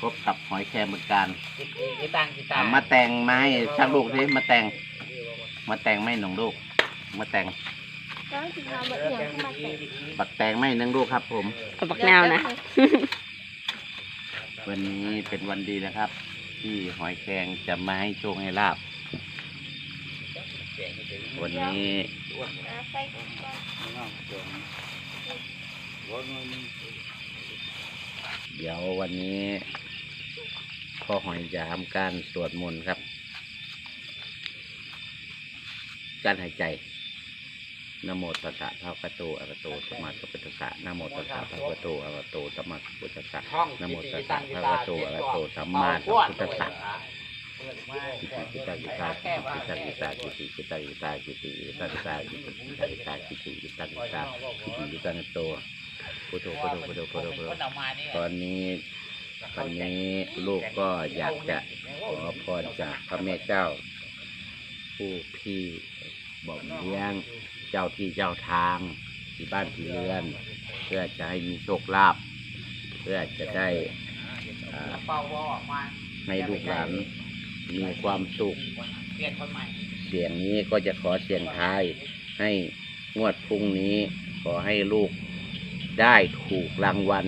พบกับหอยแครงบึงการกี่ปีกี่ตังกี่ตัอะงมาแต่งมาให้ชักลูกสิมาแต่ง มาแต่งไม่หนึ่งลูก มาแต่งแล้วสิทำแบบอย่างที่มาแต่งบักแต่งไม่หนึ่งลูกครับ ผมเอาบักนาวนะ วันนี้เป็นวันดีนะครับ ที่หอยแครงจะมาให้โชคให้ลาบ วันนี้อะใส่ก่อนเดี๋ยววันนี้ พ่อหอยจะทำการสวดมนต์ครับ การหายใจนโมตัสสะภะคะวะโตอะระหะโตสัมมาสัมพุทธัสสะนโมตัสสะภะคะวะโตอะระโตสัมมาสัมพุทธัสสะห้องนะโมกี่ตัปีสกี่สะตังภะกี่คะตาวะโตอะระหะโตสัมมาสัมพุทธัสสะกิตากิตากิตากิตากิตากิติกิตากิตากิติกิตากิตากิติกิตากิตากิติกิตากิตากิติกิตาโตพุทโธพุทโธพุทโธพุทโธพุทโธตอนนี้ต อนนี้ลูกก็อยากจะขอพรจากพระแม่เจ้า ผู้พี่บอกเลี้ยงเจ้าที่เจ้าทางที่บ้านที่เรือน เพื่อจะให้มีโชคลาภเพื่อจะได้ให้ลูกหลานมีความสุขเปลี่ยนคนใหม่เสียงนี้ก็จะขอเสียงทายให้งวดพรุ่งนี้ขอให้ลูกได้ถูกรางวัล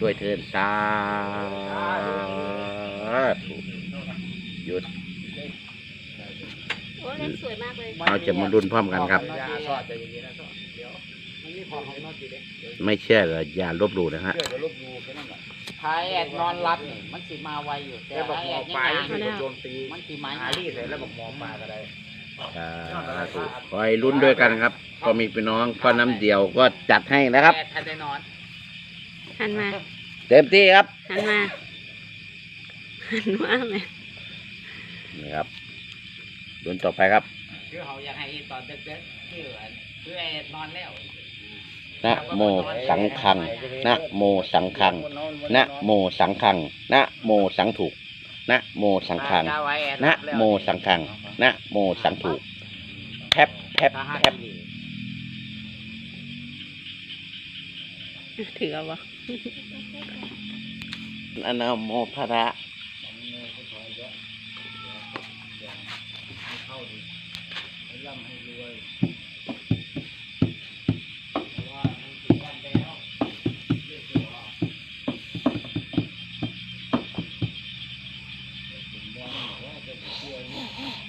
ด้วยเทินสาธุหยุด โอ้เลขสวยมากเลยเราจะมาลุ้นพร้อมกันครับอย่าสอดใจเย็นๆนะสอดเดี๋ยวมันมีของของนอนจีเด้เดี๋ยวไม่เชื่อก็อย่าลบหลู่นะฮะเชื่อจะลบดูแค่นั้นแหละพายแอดนอนรับนี่มันสิมาไวอยู่ แต่พายแอดยังไงเอาแล้วโดนตีมันสิมาหาลี่เลยแล้วบอกหมอปลาก็ได้สาธุขอให้ลุ้นด้วยกันครับ ก็มีพี่น้องก็น้ำเดียวก็จัดให้นะครับ แอดทันได้นอน หันมา เต็มที่ครับ หันมา หันมาแม่นี่ครับลุ้นต่อไปครับคือเขาอยากให้ตอนเด็กๆคืออันคือแอดนอนแล้วนะโมสังคังนะโมสังคังนะโมสังคังนะโมสังถูกนะโมสังคังนะโมสังคังนะโมสังถูกแทบแทบแทบ ถือเอาวะอนาโมพระ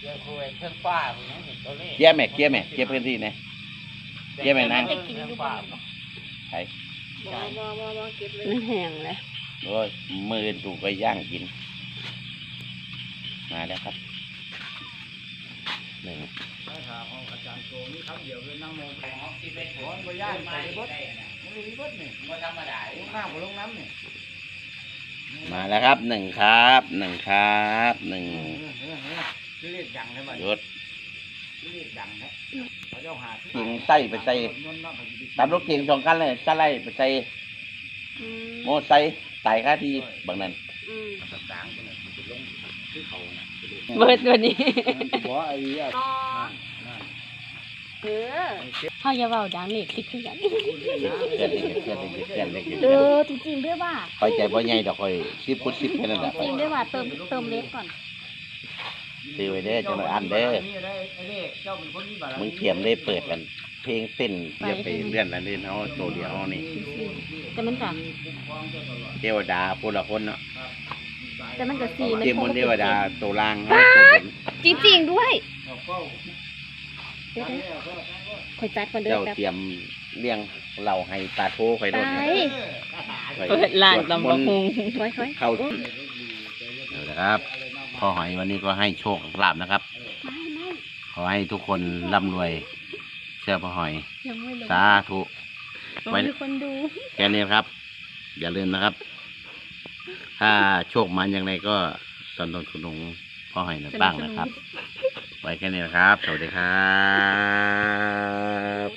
เดี๋ยวคุยเครื่องฟ้าผมยังเห็นตัวเลขเกี้ยแม่เกี้ยแม่เกี้ยพื้นที่นะเยี่ยมไหมนางจะกินอยู่ บ้านไอ้บอบอบอบอเก็บเลยมันแห้งเลยโอ้ยมือถูกก็ย่างกิน มาแล้วครับหนึ่งอาจารย์โตนี่คำเดียวคือนั่งมองของที่เป็นหัวมันย่านไปเบิดมันมีเบิดนี่มันธรรมดาลงน้ำกับลงน้ำนี่มาแล้วครับหนึ่งครับหนึ่งครับหนึ่งคือเรียกดังใช่ไหมยศคือเรียกดังนะเขาเจ้าหา กิ่งไส้ไปใส่ตามรถเก่งสองคันเลยสไลด์ไปใส่อืมโมไซค์ไต่ค่าที่บางนั้นอืมต่างๆเนี่ยมันจะลงคือเขาเนี่ยเบิดวันนี้หัวไอ้เนี่ยอ๋อเออพ่ออย่าเบาดังนี่คลิปขึ้นกันเพื่อนเล็กเพื่อนเล็กเพื่อนเล็กเออจริงๆด้วยว่าคอยใจพ่อใหญ่ดอกคอยสิบพุทสิบแค่นั้นแหละจริงๆด้วยว่าเติมเติมเล็กก่อน ซื้อไว้เด้อจะมาอันเด้อเจ้าเป็นคนมีบารมึงเตรียมได้เปิดกัน เพลงเต้นเดี๋ยวไปเลื่อนแล้วเล่นเอาโตเดียวเอานี่ แต่มันกับเทวดาพูละคนเนาะแต่มันกับสีมันเตรียมมนต์เทวดาตัวล่างให้ตัวบนจริงๆด้วยเดี๋ยวๆคอยจัดก่อนเด้อเจ้าแป๊บเตรียมเลี้ยงเราให้ตาโทคอยโดนตายไว้เปิดร้านตำบักฮุงค่อย เข้าเดี๋ยวนะครับ พ่อหอยวันนี้ก็ให้โชคลาภนะครับๆไม่ไม่ขอให้ทุกคนร่ำรวย เชื่อพ่อหอย ยังไม่ลงสาธุบอกมีคนดู แค่นี้ครับ อย่าลืมนะครับ ถ้าโชคมันอย่างไรก็สนับสนุนพ่อหอยหน่อยบ้างนะครับ ไว้แค่นี้นะครับ สวัสดีครับ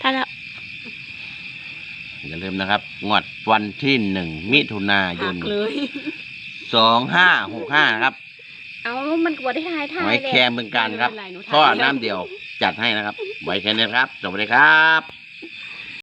ถ้าแล้วอย่าลืมนะครับ งวดวันที่หนึ่งมิถุนายหัน กเลย สองห้าหกห้านะครับเอามันกว่าได้ถ่ายถ่าหอยยเลยแครงเมืองการครับข้อน้ำเดียวจัดให้นะครับ ไว้แค่นี้นะครับ สวัสดีครับ